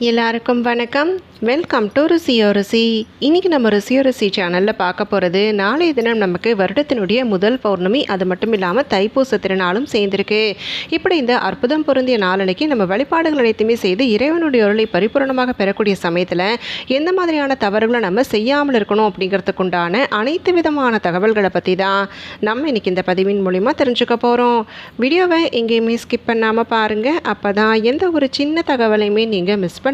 எல்லாருக்கும் வணக்கம். Welcome to ருசியோ ருசி. இன்றைக்கி நம்ம ருசியோ ருசி சேனலில் பார்க்க போகிறது நாளைய தினம் நமக்கு வருடத்தினுடைய முதல் பௌர்ணமி அது மட்டும் இல்லாமல் தைப்பூச திருநாளும் சேர்ந்திருக்கு. இப்படி இந்த அற்புதம் பொருந்திய நாளனைக்கு நம்ம வழிபாடுகள் அனைத்துமே செய்து இறைவனுடைய அருளை பரிபூரணமாக பெறக்கூடிய சமயத்தில் எந்த மாதிரியான தவறுகளை நம்ம செய்யாமல் இருக்கணும் அப்படிங்கிறதுக்குண்டான அனைத்து விதமான தகவல்களை பற்றி தான் நம்ம இன்றைக்கி இந்த பதிவின் மூலிமா தெரிஞ்சுக்க போகிறோம் வீடியோவை எங்கேயுமே ஸ்கிப் பண்ணாமல் பாருங்கள் அப்போ தான் எந்த ஒரு சின்ன தகவலையுமே நீங்கள் மிஸ் பண்ண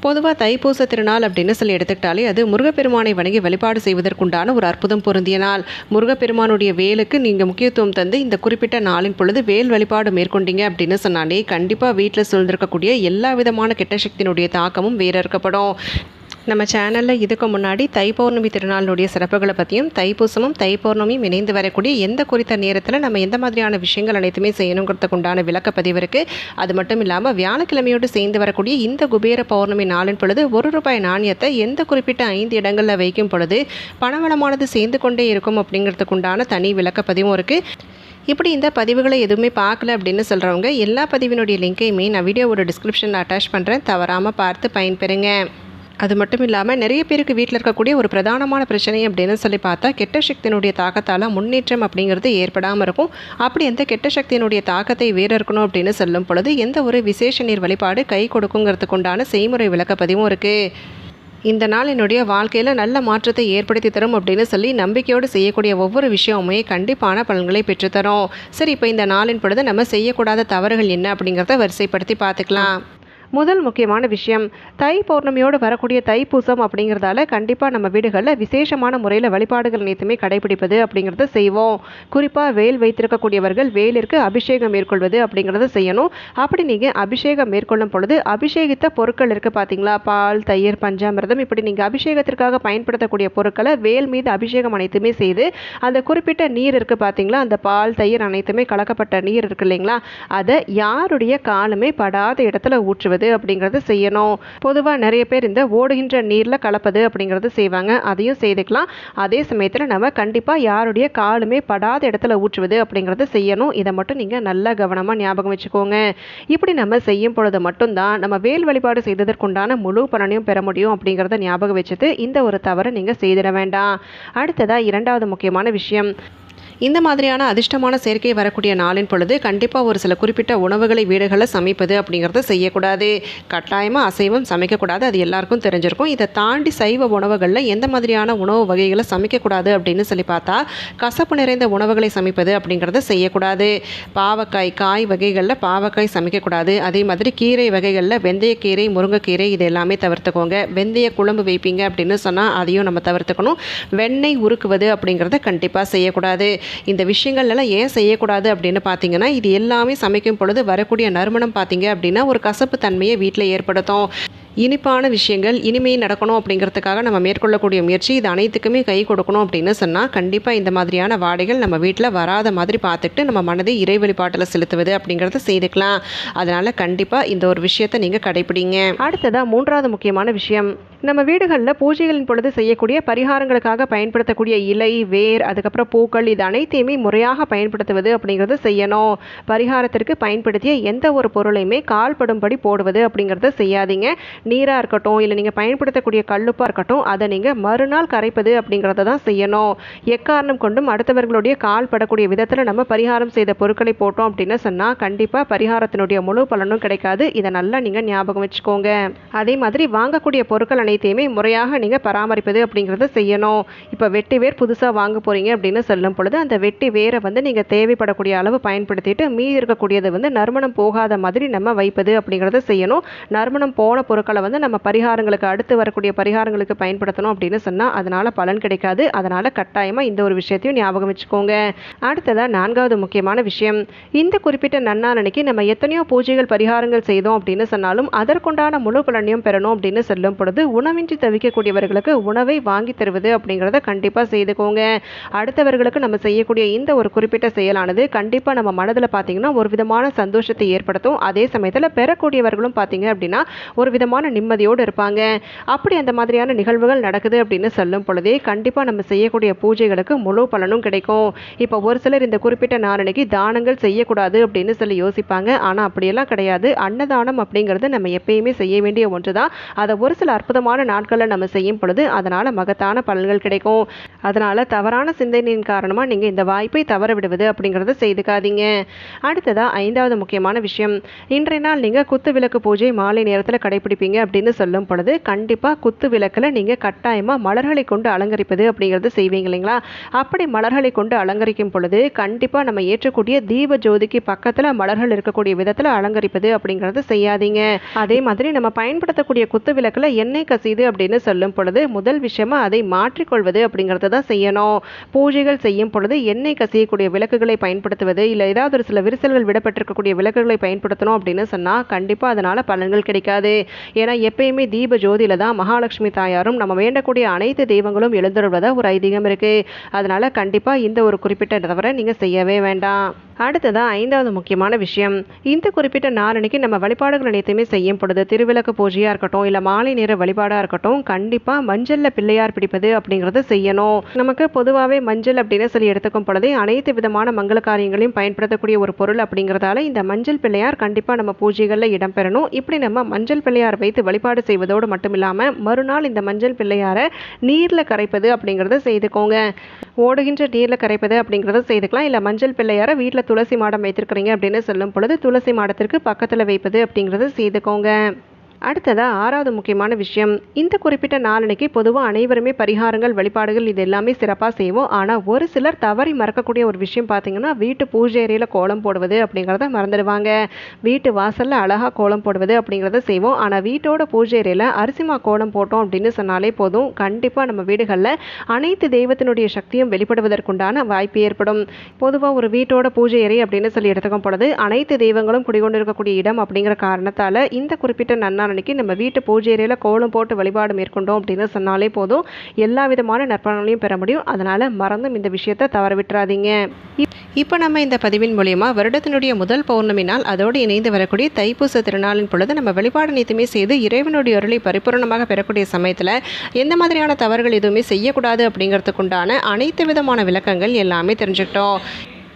பொதுவாக தைப்பூச திருநாள் அப்படின்னு சொல்லி எடுத்துக்கிட்டாலே அது முருகப்பெருமானை வணங்கி வழிபாடு செய்வதற்குண்டான ஒரு அற்புதம் பொருந்திய நாள். முருகப்பெருமானுடைய வேலுக்கு நீங்கள் முக்கியத்துவம் தந்து இந்த குறிப்பிட்ட நாளின் பொழுது வேல் வழிபாடு மேற்கொண்டீங்க அப்படின்னு சொன்னாலே கண்டிப்பாக வீட்டில் சூழ்ந்திருக்கக்கூடிய எல்லா விதமான கெட்ட சக்தியினுடைய தாக்கமும் வேற இருக்கப்படும் நம்ம சேனலில் இதுக்கு முன்னாடி தை பௌர்ணமி திருநாளுடைய சிறப்புகளை பற்றியும் தைப்பூசமும் தைப்பௌர்ணமியும் இணைந்து வரக்கூடிய எந்த குறித்த நேரத்தில் நம்ம எந்த மாதிரியான விஷயங்கள் அனைத்துமே செய்யணுங்கிறதுக்கு உண்டான விளக்கப்பதிவு இருக்குது அது மட்டும் இல்லாமல் வியாழக்கிழமையோடு சேர்ந்து வரக்கூடிய இந்த குபேர பௌர்ணமி நாளின் பொழுது ஒரு ரூபாய் நாணயத்தை எந்த குறிப்பிட்ட ஐந்து இடங்களில் வைக்கும் பொழுது பணவளமானது சேர்ந்து கொண்டே இருக்கும் அப்படிங்கிறதுக்கு உண்டான தனி விளக்கப்பதிவும் இருக்குது இப்படி இந்த பதிவுகளை எதுவுமே பார்க்கல அப்படின்னு சொல்கிறவங்க எல்லா பதிவினுடைய லிங்கையுமே நான் வீடியோவோட டிஸ்கிரிப்ஷனில் அட்டாச் பண்ணுறேன் தவறாமல் பார்த்து பயன்பெறுங்க. அது மட்டும் இல்லாமல் நிறைய பேருக்கு வீட்டில் இருக்கக்கூடிய ஒரு பிரதானமான பிரச்சனை அப்படின்னு சொல்லி பார்த்தா கெட்ட சக்தியினுடைய தாக்கத்தால் முன்னேற்றம் அப்படிங்கிறது ஏற்படாமல் இருக்கும். அப்படி எந்த கெட்ட சக்தியினுடைய தாக்கத்தை வேறறுக்கணும் அப்படின்னு சொல்லும் பொழுது எந்த ஒரு விசேஷ நீர் வழிபாடு கை கொடுக்குங்கிறதுக்கு உண்டான செய்முறை விளக்கப்பதிவும் இருக்குது இந்த நாள் என்னுடைய வாழ்க்கையில் நல்ல மாற்றத்தை ஏற்படுத்தி தரும் அப்படின்னு சொல்லி நம்பிக்கையோடு செய்யக்கூடிய ஒவ்வொரு விஷயமுமே கண்டிப்பான பலன்களை பெற்றுத்தரும். சரி இப்போ இந்த நாளின் பொழுது நம்ம செய்யக்கூடாத தவறுகள் என்ன அப்படிங்கிறத வரிசைப்படுத்தி பார்த்துக்கலாம். முதல் முக்கியமான விஷயம் தை பௌர்ணமியோடு வரக்கூடிய தைப்பூசம் அப்படிங்கிறதால கண்டிப்பாக நம்ம வீடுகளில் விசேஷமான முறையில் வழிபாடுகள் அனைத்துமே கடைபிடிப்பது அப்படிங்கிறத செய்வோம். குறிப்பாக வேல் வைத்திருக்கக்கூடியவர்கள் வேலிற்கு அபிஷேகம் மேற்கொள்வது அப்படிங்கிறத செய்யணும். அப்படி நீங்கள் அபிஷேகம் மேற்கொள்ளும் பொழுது அபிஷேகித்த பொருட்கள் இருக்குது பார்த்தீங்களா பால் தயிர் பஞ்சாமிரதம் இப்படி நீங்கள் அபிஷேகத்திற்காக பயன்படுத்தக்கூடிய பொருட்களை வேல் மீது அபிஷேகம் அனைத்துமே செய்து அந்த குறிப்பிட்ட நீர் இருக்குது பார்த்தீங்களா அந்த பால் தயிர் அனைத்துமே கலக்கப்பட்ட நீர் இருக்கு இல்லைங்களா? அதை யாருடைய காலுமே படாத இடத்துல ஊற்றுவது கலப்பது அப்படிங்கிறது செய்யணும். பொதுவாக நிறைய பேர் இந்த ஓடுகின்ற நீரில் கலப்பது அப்படிங்கிறது செய்வாங்க. அதையும் செய்துக்கலாம். அதே சமயத்தில் நம்ம கண்டிப்பாக யாருடைய காலுமே படாத இடத்துல ஊற்றுவது அப்படிங்கிறது செய்யணும். இதை மட்டும் நீங்கள் நல்லா கவனமாக ஞாபகம் வச்சுக்கோங்க. இப்படி நம்ம செய்யும் பொழுது மட்டும்தான் நம்ம வேல் வழிபாடு செய்ததற்குண்டான முழு பலனையும் பெற முடியும் அப்படிங்கிறத ஞாபகம் வச்சுட்டு இந்த ஒரு தவறை நீங்கள் செய்திட வேண்டாம். அடுத்ததாக இரண்டாவது முக்கியமான விஷயம். இந்த மாதிரியான அதிர்ஷ்டமான சேர்க்கை வரக்கூடிய நாளின் பொழுது கண்டிப்பாக ஒரு சில குறிப்பிட்ட உணவுகளை வீடுகளில் சமைப்பது அப்படிங்கிறத செய்யக்கூடாது. கட்டாயமாக அசைவம் சமைக்கக்கூடாது. அது எல்லாருக்கும் தெரிஞ்சிருக்கும். இதை தாண்டி சைவ உணவுகளில் எந்த மாதிரியான உணவு வகைகளை சமைக்கக்கூடாது அப்படின்னு சொல்லி பார்த்தா கசப்பு நிறைந்த உணவுகளை சமைப்பது அப்படிங்கிறத செய்யக்கூடாது. பாவக்காய் காய் வகைகளில் பாவக்காய் சமைக்கக்கூடாது. அதே மாதிரி கீரை வகைகளில் வெந்தயக்கீரை முருங்கைக்கீரை இது எல்லாமே தவிர்த்துக்கோங்க. வெந்தய குழம்பு வைப்பீங்க அப்படின்னு சொன்னால் அதையும் நம்ம தவிர்த்துக்கணும். வெண்ணெய் உருக்குவது அப்படிங்கிறத கண்டிப்பாக செய்யக்கூடாது. இந்த விஷயங்கள்லாம் ஏன் செய்யக்கூடாது அப்படின்னு பார்த்தீங்கன்னா இது எல்லாமே சமைக்கும் பொழுது வரக்கூடிய நறுமணம் பார்த்தீங்க அப்படின்னா ஒரு கசப்பு தன்மையை வீட்டில் ஏற்படுத்தும். இனிப்பான விஷயங்கள் இனிமே நடக்கணும் அப்படிங்கிறதுக்காக நம்ம மேற்கொள்ளக்கூடிய முயற்சி இது அனைத்துக்குமே கை கொடுக்கணும் அப்படின்னு சொன்னால் கண்டிப்பாக இந்த மாதிரியான வாடைகள் நம்ம வீட்டில் வராத மாதிரி பார்த்துட்டு நம்ம மனதை இறை வழிபாட்டில் செலுத்துவது அப்படிங்கிறத செய்துக்கலாம். அதனால் கண்டிப்பாக இந்த ஒரு விஷயத்தை நீங்கள் கடைப்பிடிங்க. அடுத்ததாக மூன்றாவது முக்கியமான விஷயம். நம்ம வீடுகளில் பூஜைகளின் பொழுது செய்யக்கூடிய பரிகாரங்களுக்காக பயன்படுத்தக்கூடிய இலை வேர் அதுக்கப்புறம் பூக்கள் இது அனைத்தையுமே முறையாக பயன்படுத்துவது அப்படிங்கிறத செய்யணும். பரிகாரத்திற்கு பயன்படுத்திய எந்த ஒரு பொருளையுமே கால்படும்படி போடுவது அப்படிங்கிறத செய்யாதீங்க. நீராக இருக்கட்டும் இல்லை நீங்கள் பயன்படுத்தக்கூடிய கல்லுப்பாக இருக்கட்டும் அதை நீங்கள் மறுநாள் கரைப்பது அப்படிங்கிறத தான் செய்யணும். எக்காரணம் கொண்டும் அடுத்தவர்களுடைய கால் படக்கூடிய விதத்தில் நம்ம பரிகாரம் செய்த பொருட்களை போட்டோம் அப்படின்னு சொன்னால் கண்டிப்பாக பரிகாரத்தினுடைய முழு பலனும் கிடைக்காது. இதை நல்லா நீங்கள் ஞாபகம் வச்சுக்கோங்க. அதே மாதிரி வாங்கக்கூடிய பொருட்கள் அனைத்தையுமே முறையாக நீங்கள் பராமரிப்பது அப்படிங்கிறத செய்யணும். இப்போ வெட்டி வேர் புதுசாக வாங்க போகிறீங்க அப்படின்னு சொல்லும் பொழுது அந்த வெட்டி வேரை வந்து நீங்கள் தேவைப்படக்கூடிய அளவு பயன்படுத்திட்டு மீதி இருக்கக்கூடியது வந்து நறுமணம் போகாத மாதிரி நம்ம வைப்பது அப்படிங்கிறத செய்யணும். நறுமணம் போன பொருட்களை நாளை வந்து நம்ம பரிகாரங்களுக்கு அடுத்து வரக்கூடிய பரிகாரங்களுக்கு பயன்படுத்தணும் அப்படின்னு சொன்னால் அதனால் பலன் கிடைக்காது. அதனால் கட்டாயமாக இந்த ஒரு விஷயத்தையும் ஞாபகம் வச்சுக்கோங்க. அடுத்ததாக நான்காவது முக்கியமான விஷயம். இந்த குறிப்பிட்ட நன்னாரனைக்கு நம்ம எத்தனையோ பூஜைகள் பரிகாரங்கள் செய்தோம் அப்படின்னு சொன்னாலும் அதற்குண்டான முழு பலனையும் பெறணும் அப்படின்னு சொல்லும் பொழுது உணவின்றி தவிக்கக்கூடியவர்களுக்கு உணவை வாங்கி தருவது அப்படிங்கிறத கண்டிப்பாக செய்துக்கோங்க. அடுத்தவர்களுக்கு நம்ம செய்யக்கூடிய இந்த ஒரு குறிப்பிட்ட செயலானது கண்டிப்பாக நம்ம மனதில் பார்த்தீங்கன்னா ஒரு விதமான சந்தோஷத்தை ஏற்படுத்தும். அதே சமயத்தில் பெறக்கூடியவர்களும் பார்த்தீங்க அப்படின்னா ஒரு விதமான நிம்மதியோடு இருப்பாங்க. அப்படி அந்த மாதிரியான நிகழ்வுகள் நடக்குது அப்படின்னு சொல்லும் பொழுதே கண்டிப்பாக நம்ம செய்யக்கூடிய பூஜைகளுக்கு முழு பலனும் கிடைக்கும். இப்போ ஒரு சிலர் இந்த குறிப்பிட்ட நாளனைக்கு தானங்கள் செய்யக்கூடாது அப்படின்னு சொல்லி யோசிப்பாங்க. ஆனால் அப்படியெல்லாம் கிடையாது. அன்னதானம் அப்படிங்கிறது நம்ம எப்பயுமே செய்ய வேண்டிய ஒன்று தான் அதை ஒரு சில அற்புதமான நாட்களில் நம்ம செய்யும் பொழுது அதனால் மகத்தான பலன்கள் கிடைக்கும். அதனால் தவறான சிந்தனையின் காரணமாக நீங்கள் இந்த வாய்ப்பை தவற விடுவது அப்படிங்கிறத செய்துக்காதீங்க. அடுத்ததாக ஐந்தாவது முக்கியமான விஷயம். இன்றைய நாள் நீங்கள் குத்து விளக்கு பூஜை மாலை நேரத்தில் கடைபிடிப்பீங்க. அப்படின்னு சொல்லும் பொழுது கண்டிப்பாக குத்து விளக்கில் நீங்கள் கட்டாயமாக மலர்களை கொண்டு அலங்கரிப்பது அப்படிங்கிறது செய்வீங்க இல்லைங்களா? அப்படி மலர்களை கொண்டு அலங்கரிக்கும் பொழுது கண்டிப்பாக நம்ம ஏற்றக்கூடிய தீப ஜோதிக்கு பக்கத்தில் மலர்கள் இருக்கக்கூடிய விதத்தில் அலங்கரிப்பது அப்படிங்கிறது செய்யாதீங்க. அதே மாதிரி நம்ம பயன்படுத்தக்கூடிய குத்து விளக்கில் எண்ணெய் கசியுது அப்படின்னு சொல்லும் பொழுது முதல் விஷயமா அதை மாற்றிக்கொள்வது அப்படிங்கிறத தான் செய்யணும். பூஜைகள் செய்யும் பொழுது எண்ணெய் கசியக்கூடிய விளக்குகளை பயன்படுத்துவது இல்லை ஏதாவது ஒரு சில விரிசல்கள் விடப்பட்டிருக்கக்கூடிய விளக்குகளை பயன்படுத்தணும் அப்படின்னு சொன்னால் கண்டிப்பாக அதனால் பலன்கள் கிடைக்காது. ஏன்னா எப்பயுமே தீப ஜோதியில் தான் மகாலட்சுமி தாயாரும் நம்ம வேண்டக்கூடிய அனைத்து தெய்வங்களும் எழுந்துருவதாக ஒரு ஐதீகம் இருக்குது அதனால் கண்டிப்பாக இந்த ஒரு குறிப்பிட்ட தவிர நீங்கள் செய்யவே வேண்டாம். அடுத்ததாக ஐந்தாவது முக்கியமான விஷயம். இந்த குறிப்பிட்ட நாளனைக்கு நம்ம வழிபாடுகள் அனைத்தையுமே செய்யும் பொழுது திருவிளக்கு பூஜையாக இருக்கட்டும் இல்லை மாலை நேர வழிபாடாக இருக்கட்டும் கண்டிப்பாக மஞ்சளில் பிள்ளையார் பிடிப்பது அப்படிங்கிறத செய்யணும். நமக்கு பொதுவாகவே மஞ்சள் அப்படின்னு சொல்லி எடுத்துக்கும் பொழுதே அனைத்து விதமான மங்கள காரியங்களையும் பயன்படுத்தக்கூடிய ஒரு பொருள் அப்படிங்கிறதால இந்த மஞ்சள் பிள்ளையார் கண்டிப்பாக நம்ம பூஜைகளில் இடம்பெறணும் இப்படி நம்ம மஞ்சள் பிள்ளையார் வைத்து வழிபாடு செய்வதோடு மட்டும் இல்லாமல் மறுநாள் இந்த மஞ்சள் பிள்ளையாரை நீரில் கரைப்பது அப்படிங்கிறத செய்துக்கோங்க. ஓடுகின்ற நீரில் கரைப்பது அப்படிங்கிறத செய்துக்கலாம். இல்லை மஞ்சள் பிள்ளையாரை வீட்டில் துளசி மாடம் வைத்திருக்கிறீங்க அப்படின்னு சொல்லும் பொழுது துளசி மாடத்திற்கு பக்கத்தில் வைப்பது அப்படிங்கிறத செய்துக்கோங்க. அடுத்ததாக ஆறாவது முக்கியமான விஷயம். இந்த குறிப்பிட்ட நாளனைக்கு பொதுவாக அனைவருமே பரிகாரங்கள் வழிபாடுகள் இது எல்லாமே சிறப்பாக செய்வோம். ஆனால் ஒரு சிலர் தவறி மறக்கக்கூடிய ஒரு விஷயம் பார்த்திங்கன்னா வீட்டு பூஜை அறையில் கோலம் போடுவது அப்படிங்கிறத மறந்துடுவாங்க. வீட்டு வாசலில் அழகாக கோலம் போடுவது அப்படிங்கிறத செய்வோம். ஆனால் வீட்டோட பூஜை அறையில் அரிசிமா கோலம் போட்டோம் அப்படின்னு சொன்னாலே போதும். கண்டிப்பாக நம்ம வீடுகளில் அனைத்து தெய்வத்தினுடைய சக்தியும் வெளிப்படுவதற்குண்டான வாய்ப்பு ஏற்படும். பொதுவாக ஒரு வீட்டோட பூஜை அறை அப்படின்னு சொல்லி எடுத்துக்கும் பொழுது அனைத்து தெய்வங்களும் குடிகொண்டிருக்கக்கூடிய இடம் அப்படிங்கிற காரணத்தால் இந்த குறிப்பிட்ட நன்னா அன்னைக்கு நம்ம வீட்டு பூஜை அறையில் கோலம் போட்டு வழிபாடு மேற்கொண்டோம் அப்படின்னு சொன்னாலே போதும். எல்லா விதமான நற்பலன்களையும் பெற முடியும். அதனால் மறந்தும் இந்த விஷயத்தை தவற விட்டுறாதீங்க. இப்போ நம்ம இந்த பதிவின் மூலியமாக வருடத்தினுடைய முதல் பௌர்ணமி நாள் அதோடு இணைந்து வரக்கூடிய தைப்பூச திருநாளின் பொழுது நம்ம வழிபாடு நித்தமே செய்து இறைவனுடைய அருளை பரிபூர்ணமாக பெறக்கூடிய சமயத்தில் எந்த மாதிரியான தவறுகள் எதுவுமே செய்யக்கூடாது அப்படிங்கிறதுக்குண்டான அனைத்து விதமான விளக்கங்கள் எல்லாமே தெரிஞ்சுக்கிட்டோம்.